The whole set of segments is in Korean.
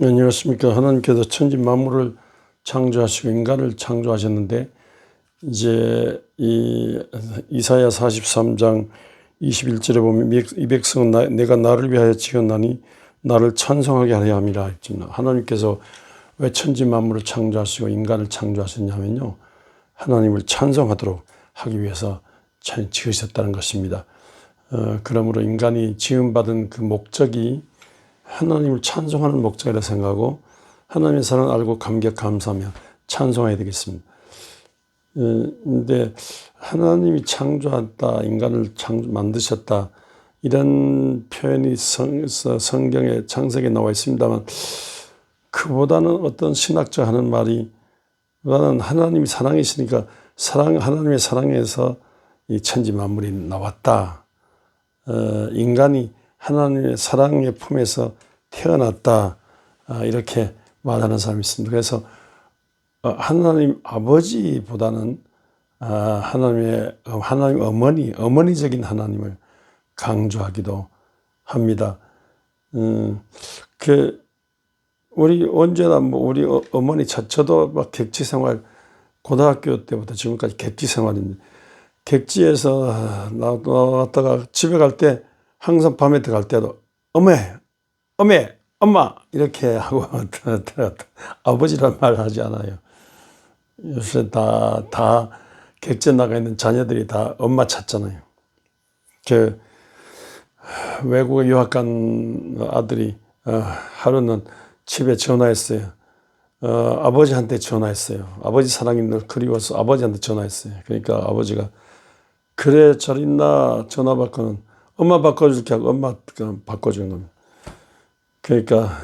안녕하십니까. 하나님께서 천지 만물을 창조하시고 인간을 창조하셨는데 이제 이 이사야 43장 21절에 보면 이 백성은 나, 내가 나를 위하여 지었나니 나를 찬송하게 하려 함이라 했잖아. 하나님께서 왜 천지 만물을 창조하시고 인간을 창조하셨냐면요. 하나님을 찬송하도록 하기 위해서 지으셨다는 것입니다. 어, 그러므로 인간이 지음받은 그 목적이 하나님을 찬송하는 목적이라 생각하고 하나님의 사랑을 알고 감격 감사하며 찬송해야 되겠습니다. 근데 하나님이 창조했다, 인간을 창 만드셨다 이런 표현이 성, 성경에 창세기에 나와 있습니다만 그보다는 어떤 신학자 하는 말이 나는 하나님이 사랑이시니까 사랑 하나님의 사랑에서 이 천지 만물이 나왔다. 어, 인간이 하나님의 사랑의 품에서 태어났다. 아, 이렇게 말하는 사람이 있습니다. 그래서 어, 하나님 아버지보다는 아, 하나님의 하나님 어머니 어머니적인 하나님을 강조하기도 합니다. 음, 그 우리 언제나 뭐 우리 어, 어머니 저도 막 객지 생활 고등학교 때부터 지금까지 객지 생활인데 객지에서 나왔다가 집에 갈 때 항상 밤에 들어갈 때도 어메, 어메, 엄마 이렇게 하고 아버지란 말 하지 않아요. 요새 다, 다 객재 나가 있는 자녀들이 다 엄마 찾잖아요. 그 외국에 유학 간 아들이 어, 하루는 집에 전화했어요. 어, 아버지한테 전화했어요. 아버지 사랑이 늘 그리워서 아버지한테 전화했어요. 그러니까 아버지가 그래 잘 있나 전화 받고는 엄마 바꿔줄게 하고 엄마 바꿔주는 겁니다. 그러니까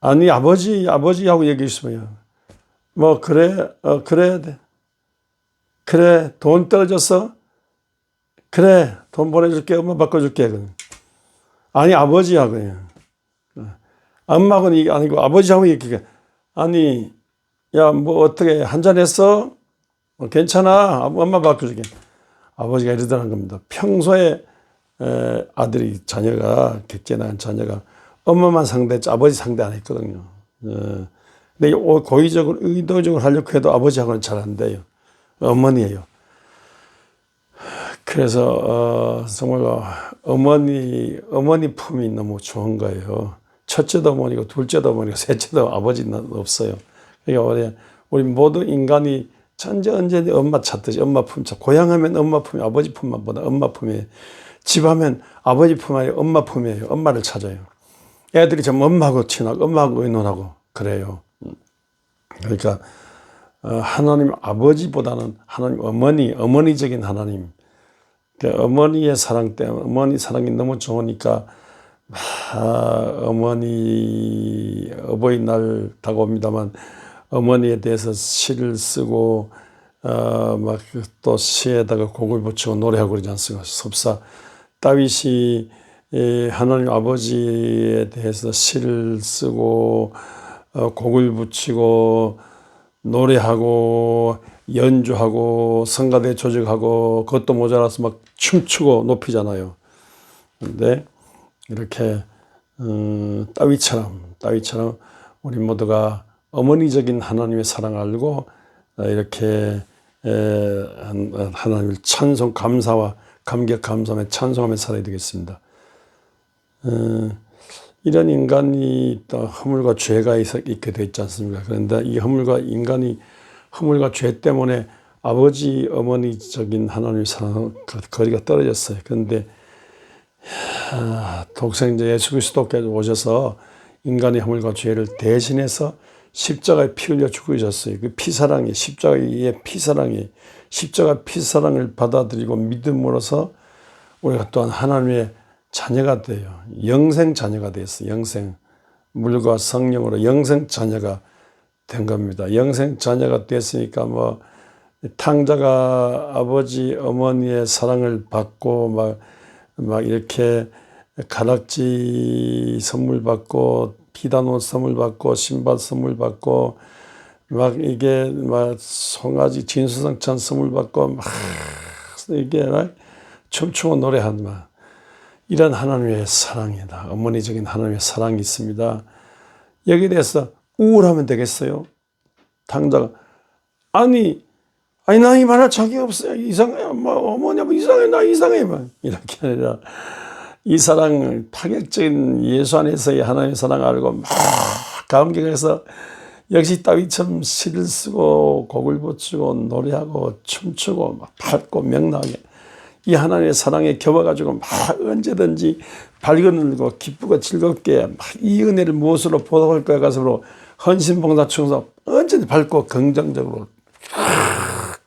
아니 아버지 아버지 하고 얘기했으면 뭐 그래 어 그래야 돼. 그래 돈 떨어졌어. 그래 돈 보내줄게 엄마 바꿔줄게. 아니 아버지 하고 엄마하고는 이게 아니고 아버지 하고 얘기해. 아니 야 뭐 어떻게 한 잔 했어? 어, 괜찮아 엄마 바꿔줄게. 아버지가 이러더라는 겁니다. 평소에 아들이 자녀가 객지에 나간 자녀가 엄마만 상대했지 아버지 상대 안 했거든요. 근데 고의적으로 의도적으로 하려고 해도 아버지하고는 잘 안 돼요. 어머니예요. 그래서 어, 정말 어머니 어머니 품이 너무 좋은 거예요. 첫째도 어머니고 둘째도 어머니고 셋째도 아버지는 없어요. 그러니까 우리 모두 인간이 전제 언제든 엄마 찾듯이 엄마 품 찾. 고향하면 엄마 품이 아버지 품만 보다 엄마 품이 집하면 아버지 품 아니라 엄마 품이에요. 엄마를 찾아요. 애들이 좀 엄마하고 친하고 엄마하고 의논하고 그래요. 그러니까 어, 하나님 아버지보다는 하나님 어머니, 어머니적인 하나님. 그러니까 어머니의 사랑 때문에 어머니 사랑이 너무 좋으니까 아, 어머니 어버이날 다가옵니다만 어머니에 대해서 시를 쓰고 어, 막또 시에다가 곡을 붙이고 노래하고 그러지 않습니까? 섭사 다윗이 하나님 아버지에 대해서 시를 쓰고 어, 곡을 붙이고 노래하고 연주하고 성가대 조직하고 그것도 모자라서 막 춤추고 높이잖아요. 근데 이렇게 음, 다윗처럼 다윗처럼 우리 모두가 어머니적인 하나님의 사랑을 알고 이렇게 하나님을 찬송 감사와 감격 감사하며 찬송하며 살아야 되겠습니다. 어, 이런 인간이 또 허물과 죄가 있게 되어 있지 않습니까? 그런데 이 허물과 인간이 허물과 죄 때문에 아버지 어머니적인 하나님의 사랑 거리가 떨어졌어요. 그런데 독생자 예수 그리스도께서 오셔서 인간의 허물과 죄를 대신해서 십자가에 피 흘려 죽으셨어요. 그 피사랑이 십자가의 피사랑이 십자가 피사랑을 받아들이고 믿음으로써 우리가 또한 하나님의 자녀가 돼요. 영생 자녀가 됐어요. 영생. 물과 성령으로 영생 자녀가 된 겁니다. 영생 자녀가 됐으니까 뭐 탕자가 아버지 어머니의 사랑을 받고 막, 막 이렇게 가락지 선물 받고 피단옷 선물 받고 신발 선물 받고 막 이게 막 송아지 진수성찬 선물 받고 막 이게 막 춤추고 노래한 막 이런 하나님의 사랑이다. 어머니적인 하나님의 사랑이 있습니다. 여기에 대해서 우울하면 되겠어요? 당자가 아니 아니 나 이 말할 자격 없어요 이상해 뭐 어머니 뭐 이상해 나 이상해 막 이렇게 아니라 이 사랑 파격적인 예수 안에서의 하나님의 사랑 알고 막 감격해서 역시 다윗처럼 시를 쓰고 곡을 붙이고 노래하고 춤추고 막 밝고 명랑하게 이 하나님의 사랑에 겹어가지고 막 언제든지 밝은늘고 기쁘고 즐겁게 막 이 은혜를 무엇으로 보답할 거야 가서로 헌신봉사 충성 언제든지 밝고 긍정적으로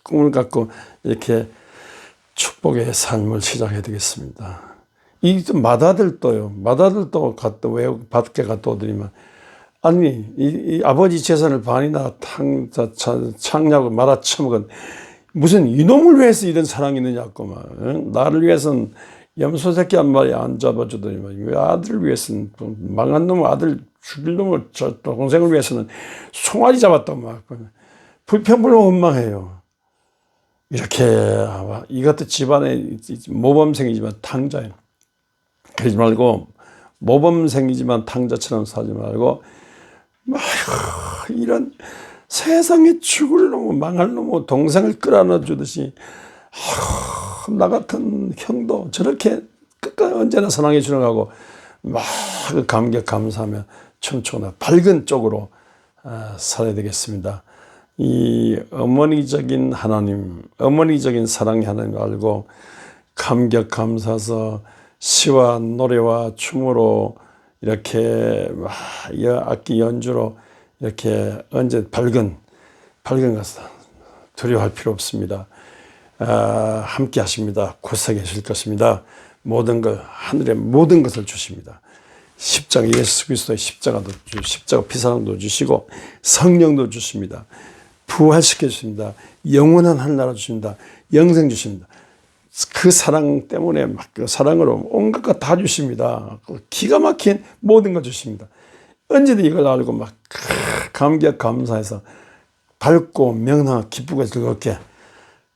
꿈을 갖고 이렇게 축복의 삶을 시작해야 되겠습니다. 이 마다들도요. 마다들도 갔다 외국 밖에 갔다 오더니만 아니 이, 이 아버지 재산을 반이나 탕, 창냐고 말아쳐먹은 무슨 이놈을 위해서 이런 사랑이 있느냐고만 응? 나를 위해서는 염소 새끼 한 마리 안 잡아주더니만 왜 아들을 위해서는 망한 놈 아들 죽일 놈을 저 동생을 위해서는 송아지 잡았단 말 불평불만 원망해요. 이렇게 이것도 집안의 모범생이지만 탕자예요. 그러지 말고 모범생이지만 탕자처럼 살지 말고 아휴, 이런 세상에 죽을 놈, 망할 놈, 동생을 끌어안아 주듯이 아휴, 나 같은 형도 저렇게 끝까지 언제나 사랑해 주려고 막 감격 감사하며 춤추거나 밝은 쪽으로 아, 살아야 되겠습니다. 이 어머니적인 하나님, 어머니적인 사랑의 하나님 알고 감격 감사서 시와 노래와 춤으로 이렇게 막 악기 연주로 이렇게 언제 밝은 밝은 것을 두려워할 필요 없습니다. 아, 함께 하십니다. 구석에 주실 것입니다. 모든 것 하늘의 모든 것을 주십니다. 십자가 예수 그리스도의 십자가도 주 십자가 피사랑도 주시고 성령도 주십니다. 부활시켜 주십니다. 영원한 하늘나라 주십니다. 영생 주십니다. 그 사랑 때문에 막 그 사랑으로 온갖 것 다 주십니다. 그 기가 막힌 모든 걸 주십니다. 언제든 이걸 알고 막 감격 감사해서 밝고 명랑하고 기쁘고 즐겁게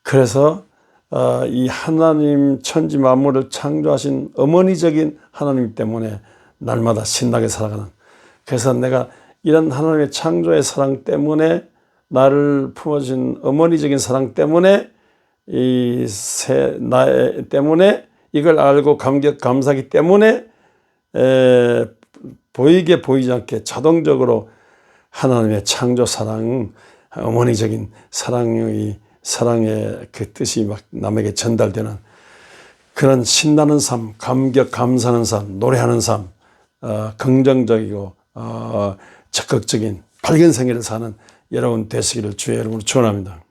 그래서 어, 이 하나님 천지 만물을 창조하신 어머니적인 하나님 때문에 날마다 신나게 살아가는 그래서 내가 이런 하나님의 창조의 사랑 때문에 나를 품어준 어머니적인 사랑 때문에 이새 나의 때문에 이걸 알고 감격 감사하기 때문에 에, 보이게 보이지 않게 자동적으로 하나님의 창조 사랑 어머니적인 사랑의 사랑의 그 뜻이 막 남에게 전달되는 그런 신나는 삶, 감격 감사하는 삶, 노래하는 삶, 어, 긍정적이고 어, 적극적인 밝은 생애를 사는 여러분 되시기를 주의 이름으로 축원합니다.